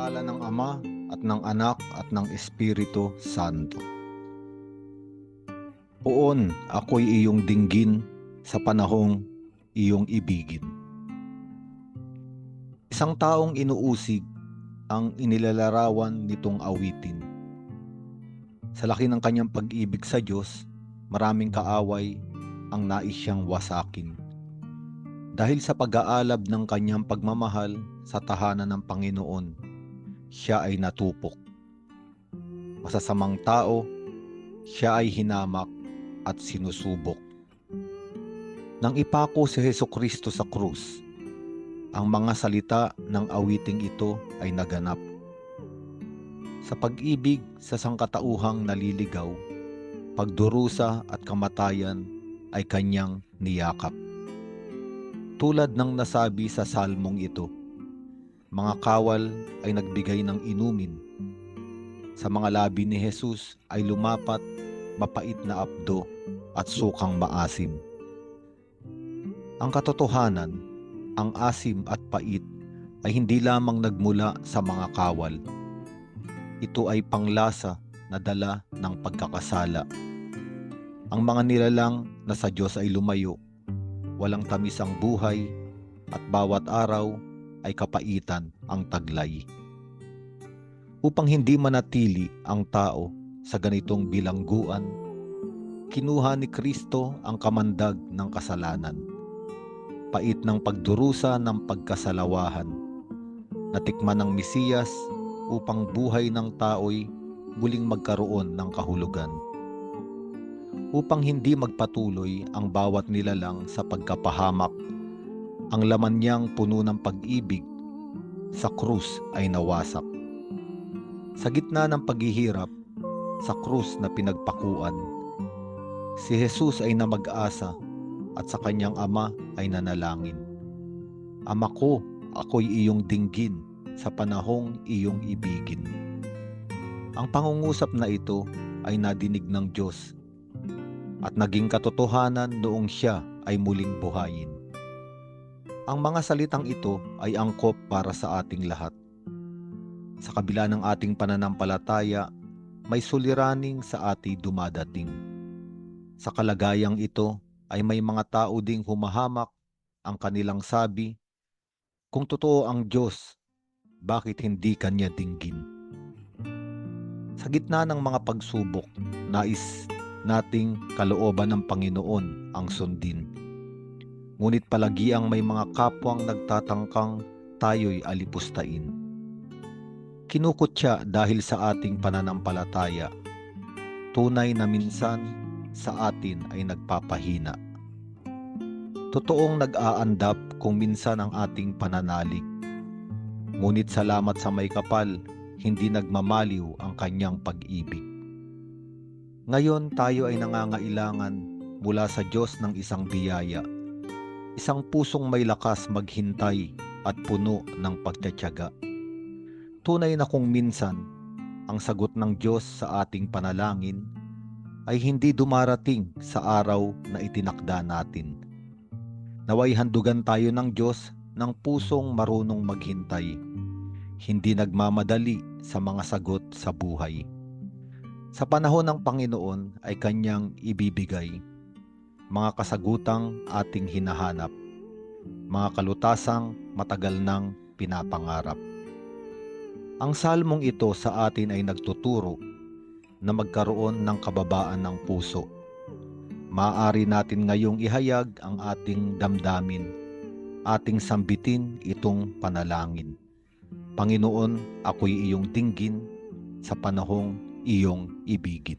ngalan ng Ama at ng Anak at ng Espiritu Santo. Poon, ako'y iyong dinggin sa panahong iyong ibigin. Isang taong inuusig ang inilalarawan nitong awitin. Sa laki ng kanyang pag-ibig sa Diyos, maraming kaaway ang nais siyang wasakin. Dahil sa pag-aalab ng kanyang pagmamahal sa tahanan ng Panginoon, siya ay natupok. Masasamang tao, siya ay hinamak at sinusubok. Nang ipako si Heso Kristo sa krus, ang mga salita ng awiting ito ay naganap. Sa pag-ibig sa sangkatauhang naliligaw, pagdurusa at kamatayan ay kanyang niyakap. Tulad ng nasabi sa salmong ito, mga kawal ay nagbigay ng inumin. Sa mga labi ni Jesus ay lumapat mapait na abdo at sukang maasim. Ang katotohanan, ang asim at pait ay hindi lamang nagmula sa mga kawal. Ito ay panglasa na dala ng pagkakasala. Ang mga nilalang na sa Diyos ay lumayo, walang tamis ang buhay, at bawat araw ay kapaitan ang taglay. Upang hindi manatili ang tao sa ganitong bilangguan, kinuha ni Kristo ang kamandag ng kasalanan. Pait ng pagdurusa ng pagkasalawahan. Natikman ng Mesiyas upang buhay ng tao'y muling magkaroon ng kahulugan. Upang hindi magpatuloy ang bawat nilalang sa pagkapahamak, ang laman niyang puno ng pag-ibig sa krus ay nawasak. Sa gitna ng paghihirap, sa krus na pinagpakuan, si Jesus ay namag-asa at sa kanyang ama ay nanalangin. Ama ko, ako'y iyong dinggin sa panahong iyong ibigin. Ang pangungusap na ito ay nadinig ng Diyos at naging katotohanan noong siya ay muling buhayin. Ang mga salitang ito ay angkop para sa ating lahat. Sa kabila ng ating pananampalataya, may suliraning sa ating dumadating. Sa kalagayang ito ay may mga tao ding humahamak ang kanilang sabi, kung totoo ang Diyos, bakit hindi kanya dinggin? Sa gitna ng mga pagsubok, nais nating kalooban ng Panginoon ang sundin. Ngunit palagi ang may mga kapwang nagtatangkang tayo'y alipustain. Kinukot siya dahil sa ating pananampalataya. Tunay na minsan sa atin ay nagpapahina. Totoong nag-aandap kung minsan ang ating pananalig. Ngunit salamat sa may kapal, hindi nagmamaliw ang kanyang pag-ibig. Ngayon tayo ay nangangailangan mula sa Diyos ng isang biyaya, isang pusong may lakas maghintay at puno ng pagtatyaga. Tunay na kung minsan, ang sagot ng Diyos sa ating panalangin ay hindi dumarating sa araw na itinakda natin. Naway handugan tayo ng Diyos ng pusong marunong maghintay, hindi nagmamadali sa mga sagot sa buhay. Sa panahon ng Panginoon ay kanyang ibibigay mga kasagutang ating hinahanap, mga kalutasang matagal nang pinapangarap. Ang salmong ito sa atin ay nagtuturo na magkaroon ng kababaan ng puso. Maaari natin ngayong ihayag ang ating damdamin, ating sambitin itong panalangin. Panginoon, ako'y iyong dinggin sa panahong iyong ibigin.